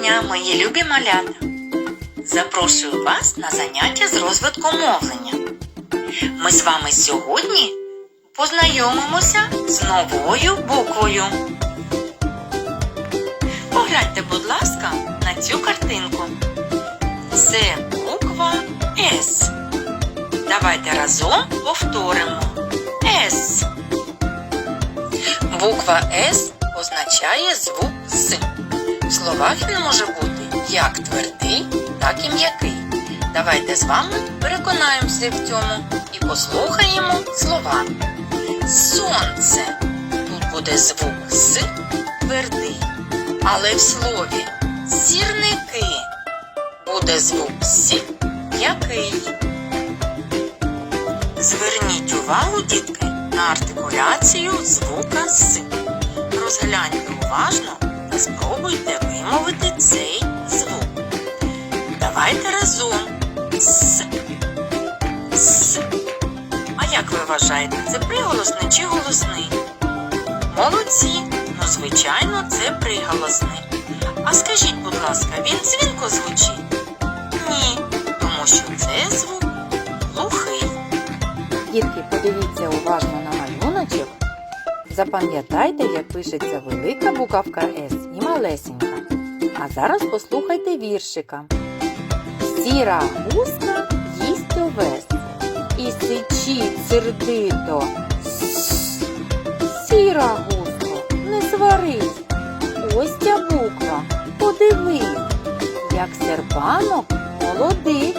дня, мої любі малята! Запрошую вас на заняття з розвитку мовлення. Ми з вами сьогодні познайомимося з новою буквою. Погляньте, будь ласка, на цю картинку. Це буква С. Давайте разом повторимо С. Буква С означає звук словах він може бути як твердий, так і м'який. Давайте з вами переконаємося в цьому і послухаємо слова. Сонце. Тут буде звук С твердий. Але в слові сірники буде звук С м'який. Зверніть увагу, дітки, на артикуляцію звука С. Розгляньте уважно спробуйте вимовити цей звук. Давайте разом. С. С. А як ви вважаєте, це приголосний чи голосний? Молодці. Ну, звичайно, це приголосний. А скажіть, будь ласка, він дзвінко звучить? Ні, тому що це звук глухий. Дітки, подивіться уважно на. Запам'ятайте, як пишеться велика буковка С і малесенька. А зараз послухайте віршика. Сіра гуска їсть овес і сичить сердито. Сіра гуско, не сварись. Ось ця буква, подивись, як серпанок молодий,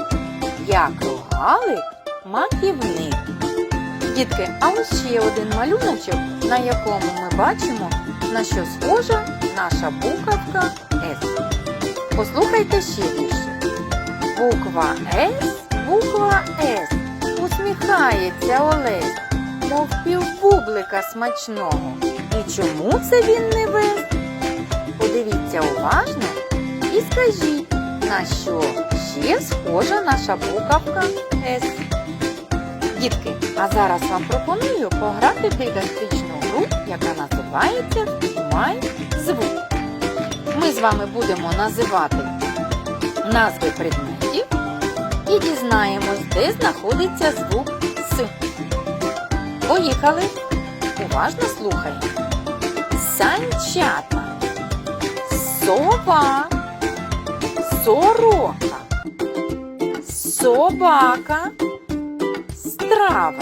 як рогалик маківник. Дітки, а ось ще один малюночок, на якому ми бачимо, на що схожа наша буковка С. Послухайте ще вірші. Буква С, буква С. Усміхається Олесь, мов півбублика смачного. І чому це він не весь? Подивіться уважно і скажіть, на що ще схожа наша буковка С. Дітки, а зараз вам пропоную пограти в дидактичну гру, яка називається Впіймай звук. Ми з вами будемо називати назви предметів і дізнаємось, де знаходиться звук С. Поїхали! Уважно слухаємо. Санчата, сова, сорока, собака, страва.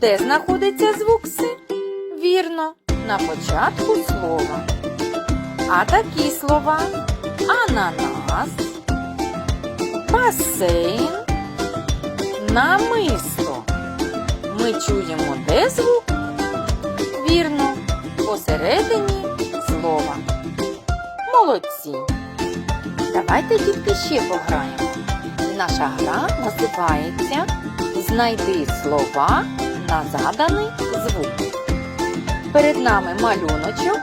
Де знаходиться звук С? Вірно, на початку слова. А такі слова ананас, басейн, намисто. Ми чуємо де звук? Вірно, посередині слова. Молодці. Давайте дітки ще пограємо. Наша гра називається Знайди слова на заданий звук. Перед нами малюночок,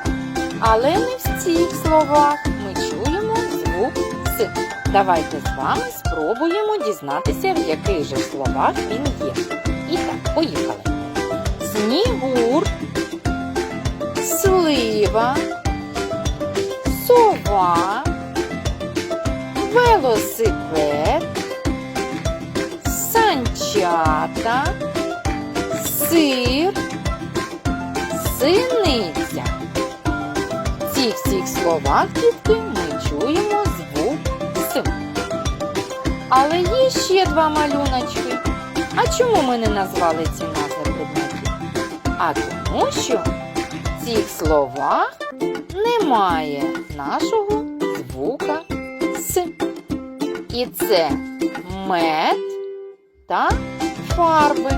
але не в цих словах ми чуємо звук С. Давайте з вами спробуємо дізнатися, в яких же словах він є. І так, поїхали. Снігур, слива, сова, велосипед, санчата, сир, синиця. В цих всіх словах, дітки, ми чуємо звук С. Але є ще два малюночки. А чому ми не назвали ці назви предметів? А тому, що в цих словах немає нашого звука С. І це мед та фарби.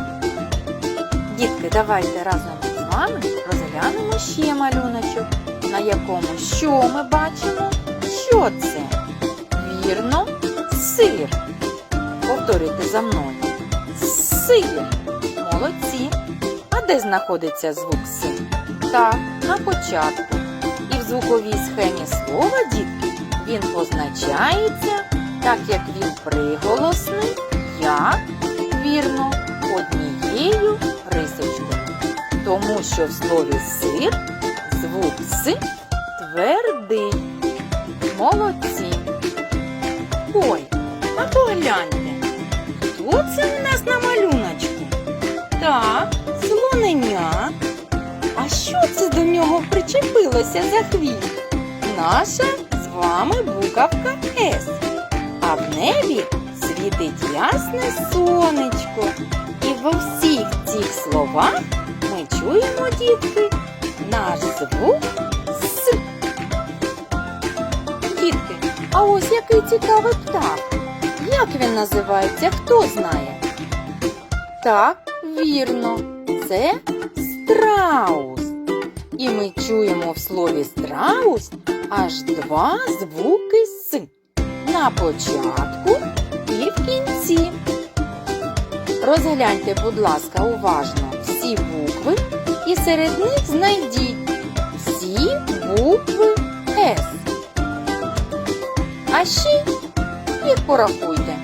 Дітки, давайте разом з вами розглянемо ще малюночок, на якому що ми бачимо? Що це? Вірно, сир. Повторюйте за мною. Сир. Молодці. А де знаходиться звук С? Так, на початку. І в звуковій схемі слова, дітки, він позначається, так як він приголосний, як вірно, однією рисочкою. Тому що в слові сир звук С твердий. Молодці. Ой, а погляньте, хто це в нас на малюночку? Так, слоненя. А що це до нього причепилося за хвіст? Наша з вами буковка С. ясне сонечко. І во всіх цих словах ми чуємо, дітки, наш звук С. Дітки, а ось який цікавий птах. Як він називається, хто знає? Так, вірно, це страус. І ми чуємо в слові страус аж два звуки С. На початку і в кінці. Розгляньте, будь ласка, уважно всі букви і серед них знайдіть всі букви С. А ще їх порахуйте.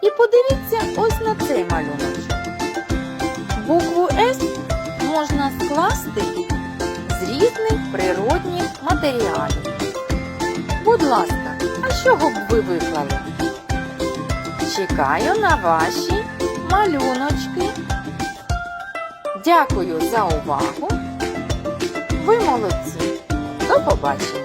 І подивіться ось на цей малюночок. Букву С можна скласти з різних природних матеріалів. Будь ласка, а з чого б ви виклали? Чекаю на ваші малюночки. Дякую за увагу. Ви молодці. До побачення.